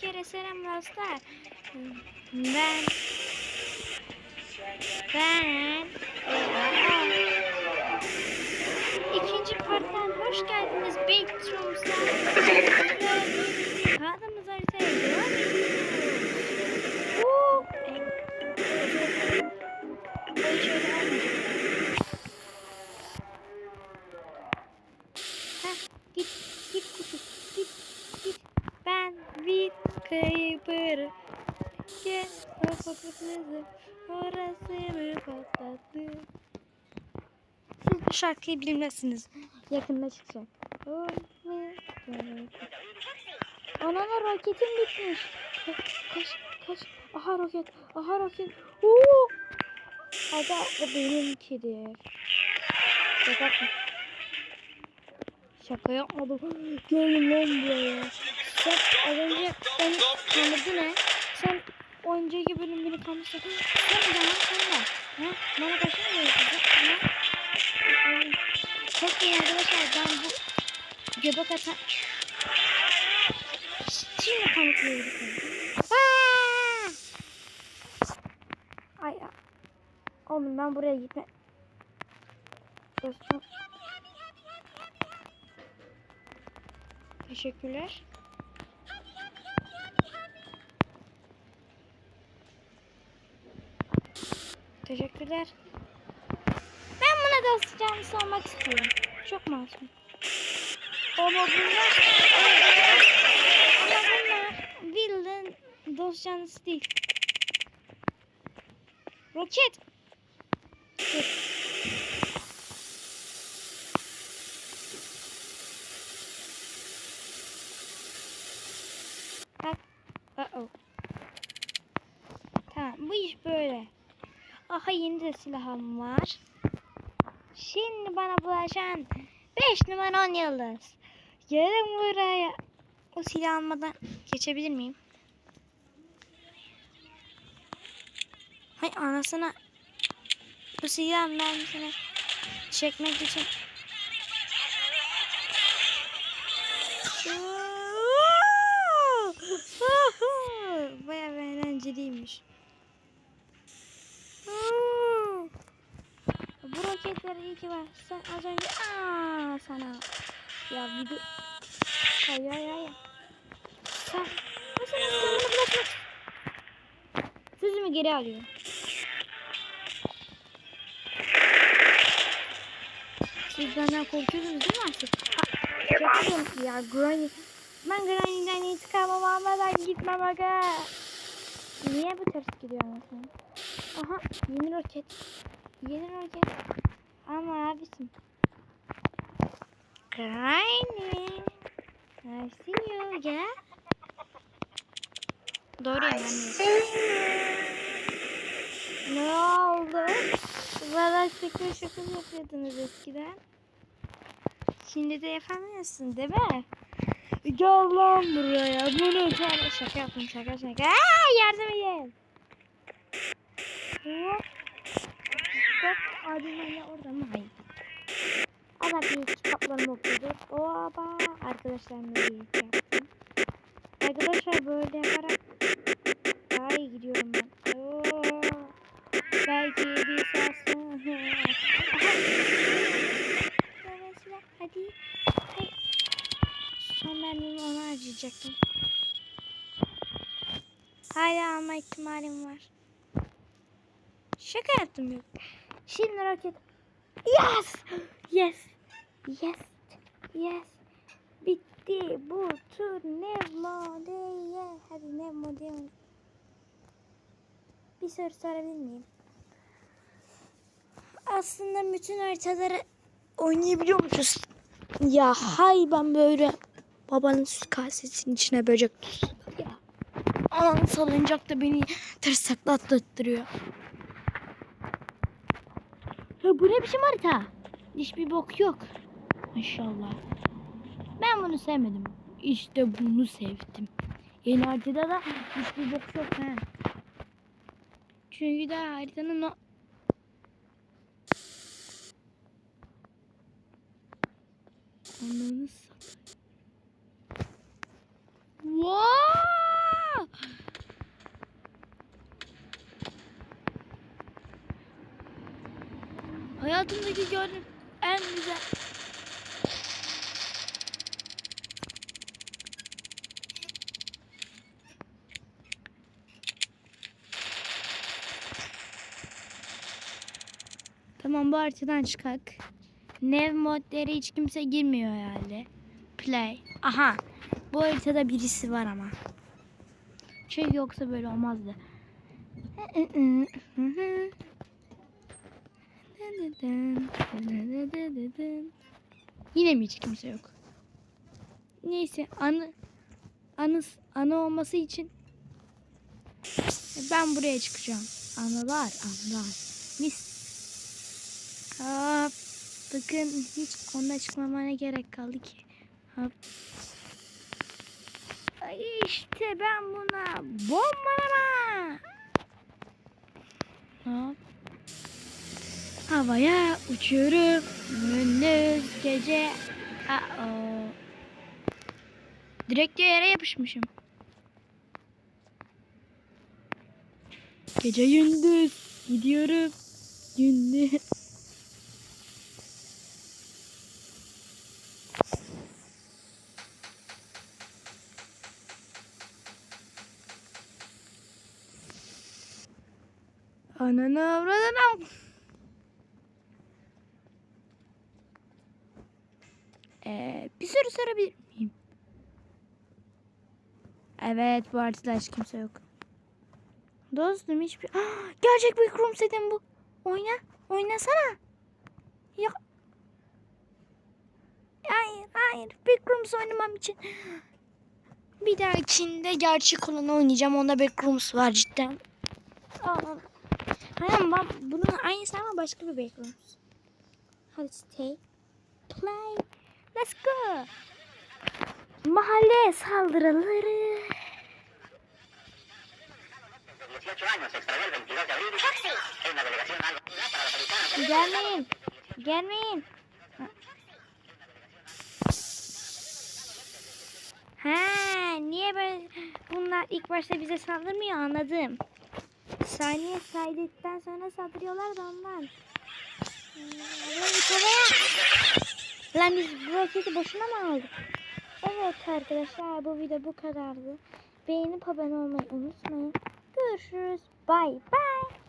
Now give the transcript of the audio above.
kere selam dostlar. Ben ben ikinci parttan hoş geldiniz Backrooms'a. Kağıdımız haritaya git, git git, git. Ben bir kayıpır. Gel, kapatırız. Orasını patlattı. Siz bu şarkıyı bilmezsiniz. Yakında çıkacak. Anana roketim bitmiş. Kaç, kaç. Aha roket, aha roket. Oo! Ada o benimkidir. Şaka yapma. Şaka yapmadım. Gelin lan buraya. Sen az önce beni kandırdın ha. Sen o önceki bölüm beni kandırdın. Sen de lan sen de. Ha? Bana kaçın mı Ha? Çok iyi arkadaşlar ben bu göbek atan... Şimdi kanıtlıyorum. Ay ya. Oğlum ben buraya gitme. Dostum. Teşekkürler. Teşekkürler. Ben buna dost canlısı olmak istiyorum. Çok masum. Ama bunlar... Ama bunlar villain dost canlısı değil. Roket. Dur. Bak. Uh-oh. Tamam bu iş böyle. Aha yeni de silahım var. Şimdi bana bulaşan 5 numara 10 yıldız. Gelin buraya. O silah almadan geçebilir miyim? Hay anasına. Bu silahın mermisini çekmek için. Baya eğlenceliymiş. Roketler iyi ki var. Sen az önce aa sana. Ya video. Hay hay hay. Sen. Bu senin canını bırakmak. Sözümü geri alıyorum. Siz benden korkuyorsunuz değil mi artık? Yapıyorum ya Granny. Ben Granny'den intikam almadan gitmem aga. Niye bu ters gidiyor anasını? Aha yeni roket. Yeni roket. Ama abisin. Granny. I see you. Gel. Doğru yani. Ne oldu? Bana şaka şaka yapıyordunuz eskiden. Şimdi de yapamıyorsun değil mi? Gel lan buraya. Bunu şaka yaptım şaka şaka. Aa, yardım edin. Hop. Bak Adil'le orada mı? Hayır. Ama bir kitaplarımı okuyorduk. Oba arkadaşlarımla birlikte yaptım. Arkadaşlar böyle yaparak daha iyi gidiyorum ben. Oo. Belki bir sarsın. Dolayısıyla hadi. Hadi. Son mermimi ona harcayacaktım. Hala alma ihtimalim var. Şaka yaptım yok. Şimdi roket. Yes! Yes! Yes! Yes! Bitti bu tur Nemo diye. Hadi Nemo diye. Bir soru sorabilir miyim? Aslında bütün haritaları oynayabiliyormuşuz. Ya hay ben böyle babanın süt kasesinin içine böcek tuz. Ya. Aman salıncak da beni ters taklattırıyor. Ya bu ne biçim harita? Hiçbir bok yok. Maşallah. Ben bunu sevmedim. İşte bunu sevdim. Yeni haritada da hiçbir bok yok ha. Çünkü daha haritanın o... Ananı hayatımdaki gördüğüm en güzel. Tamam bu haritadan çıkak. Nev modları hiç kimse girmiyor herhalde. Play. Aha. Bu haritada birisi var ama. Çünkü yoksa böyle olmazdı. Yine mi hiç kimse yok? Neyse anı anı anı olması için ben buraya çıkacağım. Anılar, anılar. Mis. Hop. Bakın hiç onunla çıkmamana gerek kaldı ki. Hop. İşte ben buna bombalama. Hop. Havaya uçuyorum. Gündüz gece. Aa. Direkt yere yapışmışım. Gece gündüz gidiyorum. Gündüz. Ananı avradını. Ee, bir soru sorabilir miyim? Evet bu haritada hiç kimse yok. Dostum hiçbir... Ah, gerçek bir Room setim bu. Oyna. Oynasana. Ya. Hayır hayır. Big Rooms oynamam için. Bir dahakinde gerçek olanı oynayacağım. Onda Big Rooms var cidden. Aa. Hayır bunun aynısı ama başka bir Big Rooms. Hadi stay. Play. Let's go. Mahalle saldırıları. 18 años se extravió el 22 de abril en una delegación algo para localizar a Gelmeyin. Gelmeyin. Ha, niye böyle bunlar ilk başta bize saldırmıyor anladım. Saniye saydıktan sonra saldırıyorlar da ondan. Evet. Lan biz bu roketi boşuna mı aldık? Evet arkadaşlar bu video bu kadardı. Beğenip abone olmayı unutmayın. Görüşürüz. Bay bay.